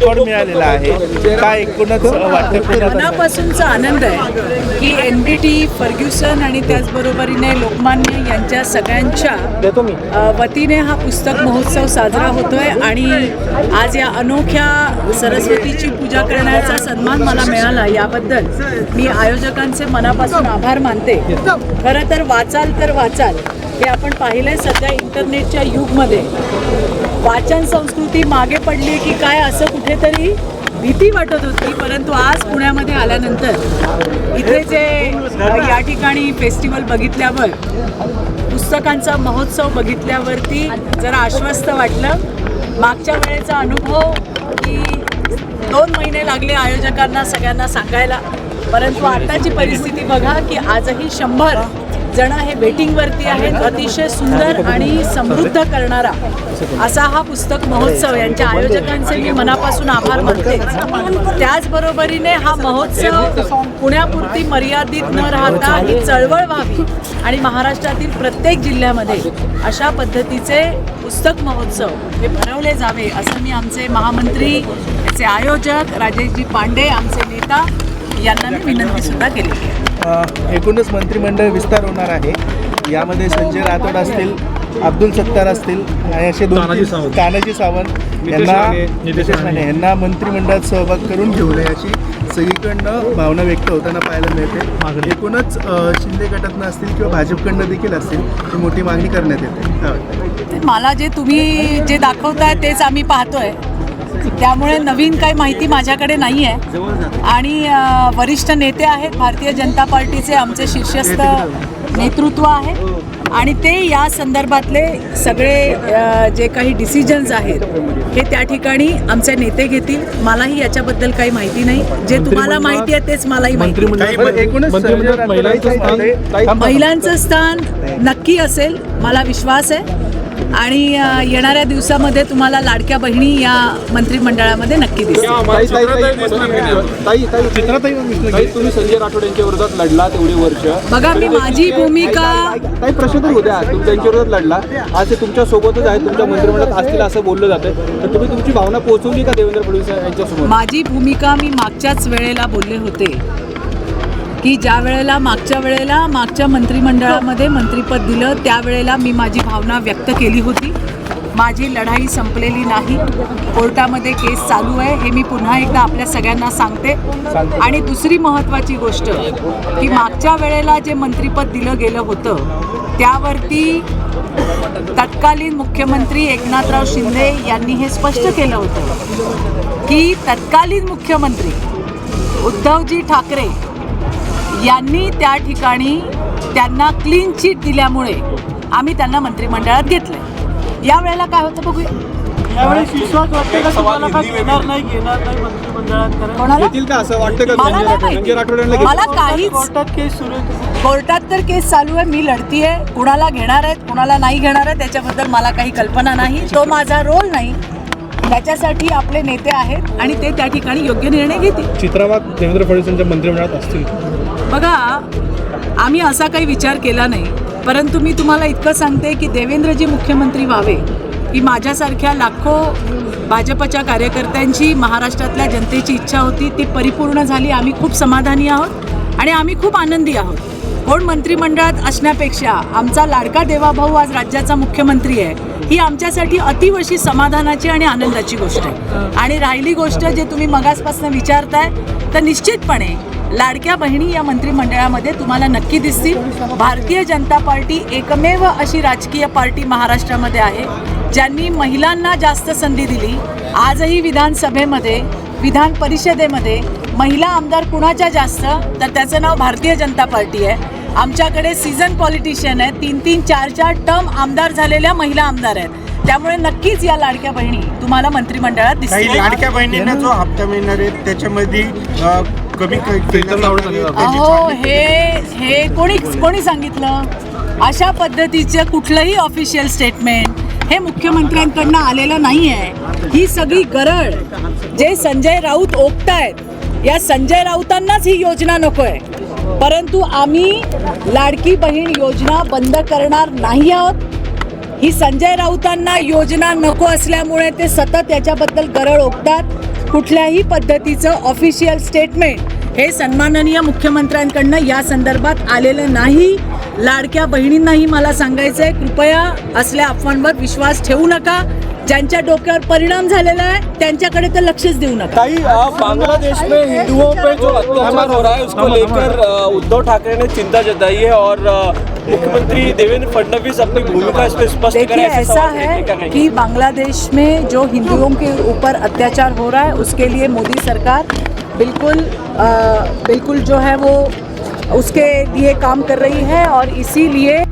Record मिळालेला आहे? काय एकूणच वाटतं फिरत मनापासूनचा आनंद आहे की एन डी टी फर्ग्युसन आणि त्याचबरोबरीने लोकमान्य यांच्या सगळ्यांच्या वतीने हा पुस्तक महोत्सव साजरा होतोय आणि आज या अनोख्या सरस्वतीची पूजा करण्याचा सन्मान मला मिळाला याबद्दल मी आयोजकांचे मनापासून आभार मानते. खरं तर वाचाल तर वाचाल. हे आपण पाहिलंय सध्या इंटरनेटच्या युगमध्ये. वाचन संस्कृती मागे पडली की काय असं कुठेतरी भीती वाटत होती परंतु आज पुण्यामध्ये आल्यानंतर इथे जे या ठिकाणी फेस्टिवल बघितल्यावर पुस्तकांचा महोत्सव बघितल्यावरती जरा आश्वस्त वाटलं. मागच्या वेळेचा अनुभव की दोन महिने लागले आयोजकांना सगळ्यांना सांगायला परंतु आताची परिस्थिती बघा की आजही शंभर जण हे वेटिंगवरती आहेत. अतिशय सुंदर आणि समृद्ध करणारा असा हा पुस्तक महोत्सव यांच्या आयोजकांचे मी मनापासून आभार मानते. त्याचबरोबरीने हा महोत्सव पुण्यापुरती मर्यादित न राहता ही चळवळ व्हावी आणि महाराष्ट्रातील प्रत्येक जिल्ह्यामध्ये अशा पद्धतीचे पुस्तक महोत्सव हे भरवले जावे असं मी आमचे महामंत्री याचे आयोजक राजेशजी पांडे आमचे नेता यांना मी विनंती सुद्धा केली. आहे एकूणच मंत्रिमंडळ विस्तार होणार आहे. यामध्ये संजय राठोड असतील अब्दुल सत्तार असतील आणि असे दोन तानाजी सावंत. यांना यांना मंत्रिमंडळात सहभाग करून घेऊ नये अशी सगळीकडनं भावना व्यक्त होताना पाहायला मिळते. एकूणच शिंदे गटातनं असतील किंवा भाजपकडनं देखील असतील ही मोठी मागणी करण्यात येते. मला जे तुम्ही जे दाखवताय तेच आम्ही पाहतोय. त्यामुळे नवीन काही माहिती माझ्याकडे नाही आहे आणि वरिष्ठ नेते आहेत भारतीय जनता पार्टीचे आमचे शीर्षस्थ नेतृत्व आहे. आणि ते या संदर्भातले सगळे जे काही डिसिजन्स आहेत हे त्या ठिकाणी आमचे नेते घेतील. मलाही याच्याबद्दल काही माहिती नाही. जे तुम्हाला माहिती आहे तेच मलाही माहिती. महिलांचं स्थान नक्की असेल मला विश्वास आहे. आणि येणाऱ्या दिवसामध्ये तुम्हाला लाडक्या बहिणी या मंत्रिमंडळामध्ये नक्की दिसतील ताई, ताई, ताई, ताई, ताई, ताई, तुम्ही संजय राठोड यांच्या विरोधात लढला तेवढी वर्ष. बघा मी माझी भूमिका काही प्रश्न तर होत्या तुम्ही त्यांच्या विरोधात लढला. आज ते तुमच्या सोबतच आहेत तुमच्या मंत्रिमंडळात असतील असं बोललं जातं तर तुम्ही तुमची भावना पोहोचवली का देवेंद्र फडणवीस यांच्यासमोर? माझी भूमिका मी मागच्याच वेळेला बोलले होते. की ज्या वेळेला मागच्या वेळेला मागच्या मंत्रिमंडळामध्ये मंत्रिपद दिलं त्यावेळेला मी माझी भावना व्यक्त केली होती. माझी लढाई संपलेली नाही. कोर्टामध्ये केस चालू आहे. हे मी पुन्हा एकदा आपल्या सगळ्यांना सांगते. आणि दुसरी महत्त्वाची गोष्ट की मागच्या वेळेला जे मंत्रिपद दिलं गेलं होतं त्यावरती तत्कालीन मुख्यमंत्री एकनाथराव शिंदे यांनी हे स्पष्ट केलं होतं की तत्कालीन मुख्यमंत्री उद्धवजी ठाकरे यांनी त्या ठिकाणी त्यांना क्लीन चिट दिल्यामुळे आम्ही त्यांना मंत्रिमंडळात घेतलंय. या वेळेला काय होतं बघूया. मला. घेतील? काहीच कोर्टात तर केस चालू आहे. मी लढतीये. कुणाला घेणार आहेत कुणाला नाही घेणार आहे त्याच्याबद्दल मला काही कल्पना नाही. तो माझा रोल नाही. त्याच्यासाठी आपले नेते आहेत आणि ते त्या ठिकाणी योग्य निर्णय घेतील. चित्राबाद देवेंद्र फडणवीस यांच्या मंत्रिमंडळात असतील. बघा आम्ही असा काही विचार केला नाही परंतु मी तुम्हाला इतकं सांगते की देवेंद्रजी मुख्यमंत्री व्हावे ही माझ्यासारख्या लाखो भाजपच्या कार्यकर्त्यांची महाराष्ट्रातल्या जनतेची इच्छा होती ती परिपूर्ण झाली. आम्ही खूप समाधानी आहोत आणि आम्ही खूप आनंदी आहोत. कोण मंत्रिमंडळात असण्यापेक्षा आमचा लाडका देवाभाऊ आज राज्याचा मुख्यमंत्री आहे ही आमच्यासाठी अतिवशी अशी समाधानाची आणि आनंदाची गोष्ट आहे. आणि राहिली गोष्ट जे तुम्ही मगासपासून विचारताय तर निश्चितपणे लाडक्या बहिणी या मंत्रिमंडळामध्ये तुम्हाला नक्की दिसतील. भारतीय जनता पार्टी एकमेव अशी राजकीय पार्टी महाराष्ट्रामध्ये आहे ज्यांनी महिलांना जास्त संधी दिली. आजही विधानसभेमध्ये विधान परिषदेमध्ये महिला आमदार कुणाच्या जास्त तर त्याचं नाव भारतीय जनता पार्टी आहे. आमच्याकडे सीझन पॉलिटिशियन आहे. तीन तीन चार चार टर्म आमदार झालेल्या महिला आमदार आहेत. त्यामुळे नक्कीच या लाडक्या बहिणी तुम्हाला मंत्रिमंडळात काही दिसतील लाडक्या बहिणींना जो हप्ता मिळणार आहे त्याच्यामध्ये अ, कमी क- केलं. आहे. त्याची अहो छाननी हे हे कोणी कोणी सांगितलं? अशा पद्धतीचं कुठलंही ऑफिशियल स्टेटमेंट हे मुख्यमंत्र्यांकडनं आलेलं नाही आहे ही सगळी गरळ जे संजय राऊत ओकतायत या संजय राऊतांनाच ही योजना नको आहे परंतु आम्ही लाडकी बहीण योजना बंद करणार नाही आहोत. ही संजय राऊतांना योजना नको असल्यामुळे ते सतत याच्याबद्दल गरळ ओकतात कुठल्याही पद्धतीचं ऑफिशियल स्टेटमेंट हे सन्माननीय मुख्यमंत्र्यांकडनं या संदर्भात आलेलं नाही. लाडक्या बहिणींनाही मला सांगायचं आहे कृपया असल्या अफवांवर विश्वास ठेवू नका. ज्यांच्या डोक्यावर परिणाम झालेला आहे त्यांच्याकडे तर लक्षच देऊ नका. ताई अ, बांग्लादेश में हिंदुओं पे जो अत्याचार हो रहा है उसको लेकर उद्धव ठाकरे ने चिंता जताई है और मुख्यमंत्री देवेंद्र फडणवीस अपनी भूमिका इस पे स्पष्ट देखिए करें ऐसे है? कि बांग्लादेश में जो हिंदुओं के ऊपर अत्याचार हो रहा है उसके लिए मोदी सरकार बिल्कुल बिल्कुल जो है वो उसके लिए काम कर रही है और इसीलिए